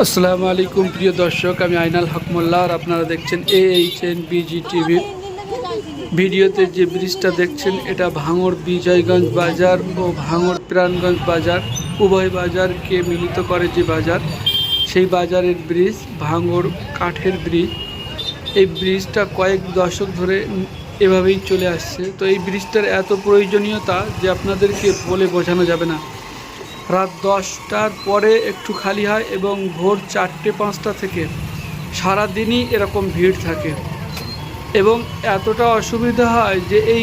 আসসালামু আলাইকুম, প্রিয় দর্শক, আমি আইনাল হকমুল্লাহ আর আপনারা দেখছেন A H N BG TV ভিডিওতে যে ব্রিজটা দেখছেন, এটা ভাঙড় বিজয়গঞ্জ বাজার ও ভাঙড় প্রাণগঞ্জ বাজার। উভয় বাজারকে মিলিত করে যে বাজার, সেই বাজারের ব্রিজ, ভাঙড় কাঠের ব্রিজ। এই ব্রিজটা কয়েক দশক ধরে এভাবেই চলে আসছে। তো এই ব্রিজটার এত প্রয়োজনীয়তা যে আপনাদেরকে বলে বোঝানো যাবে না। রাত দশটার পরে একটু খালি হয় এবং ভোর চারটে, পাঁচটা থেকে সারা দিনই এরকম ভিড় থাকে। এবং এতটা অসুবিধা হয় যে এই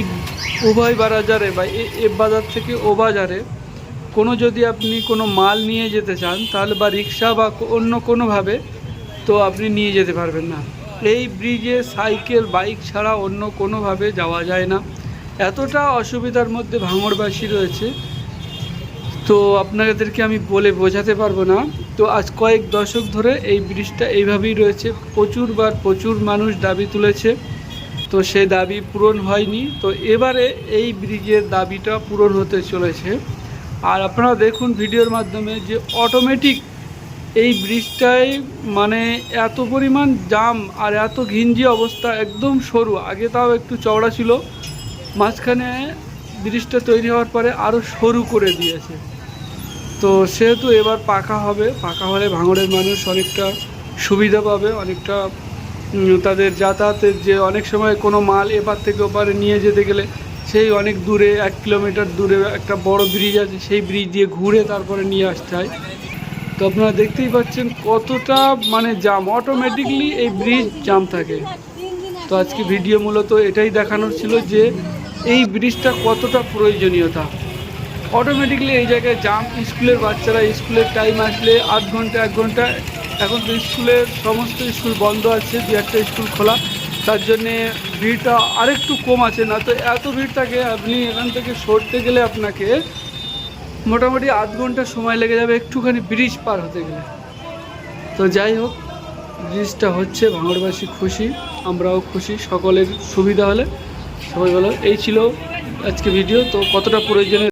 উভয় বাজারে বা এ বাজার থেকে ও বাজারে কোনো যদি আপনি কোনো মাল নিয়ে যেতে চান, তাহলে বা রিক্সা বা অন্য কোনোভাবে তো আপনি নিয়ে যেতে পারবেন না। এই ব্রিজে সাইকেল, বাইক ছাড়া অন্য কোনোভাবে যাওয়া যায় না। এতটা অসুবিধার মধ্যে ভাঙড়বাসী রয়েছে তো আপনাদেরকে আমি বলে বোঝাতে পারব না। তো আজ কয়েক দশক ধরে এই ব্রিজটা এইভাবেই রয়েছে। প্রচুরবার প্রচুর মানুষ দাবি তুলেছে। তো সেই দাবি পূরণ হয়নি। তো এবারে এই ব্রিজের দাবিটা পূরণ হতে চলেছে। আর আপনারা দেখুন ভিডিওর মাধ্যমে যে অটোমেটিক এই ব্রিজটায় মানে এত পরিমাণ জাম আর এত ঘিঞ্জি অবস্থা একদম সরু। আগে তাও একটু চওড়া ছিল। মাঝখানে ব্রিজটা তৈরি হওয়ার পরে আরও সরু করে দিয়েছে। তো সেহেতু এবার পাকা হবে। পাকা হলে ভাঙড়ের মানুষ অনেকটা সুবিধা পাবে, অনেকটা তাদের যাতায়াতের যে অনেক সময় কোনো মাল এপার থেকে ওপারে নিয়ে যেতে গেলে সেই অনেক দূরে, এক কিলোমিটার দূরে একটা বড় ব্রিজ আছে, সেই ব্রিজ দিয়ে ঘুরে তারপরে নিয়ে আসতে হয়। তো আপনারা দেখতেই পাচ্ছেন কতটা মানে জাম অটোমেটিকলি এই ব্রিজ জাম থাকে। তো আজকে ভিডিও মূলত এটাই দেখানোর ছিল যে এই ব্রিজটা কতটা প্রয়োজনীয়তা। অটোমেটিকলি এই জায়গায় জাম স্কুলের বাচ্চারা স্কুলের টাইম আসলে আধ ঘণ্টা, এক ঘণ্টা। এখন তো স্কুলের সমস্ত স্কুল বন্ধ আছে, দু একটা স্কুল খোলা। তার জন্যে ভিড়টা আরেকটু কম আছে না, তো এত ভিড় থাকে, আপনি এখান থেকে সরতে গেলে আপনাকে মোটামুটি আধ ঘণ্টা সময় লেগে যাবে, একটুখানি ব্রিজ পার হতে গেলে। তো যাই হোক ব্রিজটা হচ্ছে, ভাঙড়বাসী খুশি, আমরাও খুশি, সকলের সুবিধা হলে। সবাই ভালো এই ছিল আজকে ভিডিও তো কতটা প্রয়োজনীয়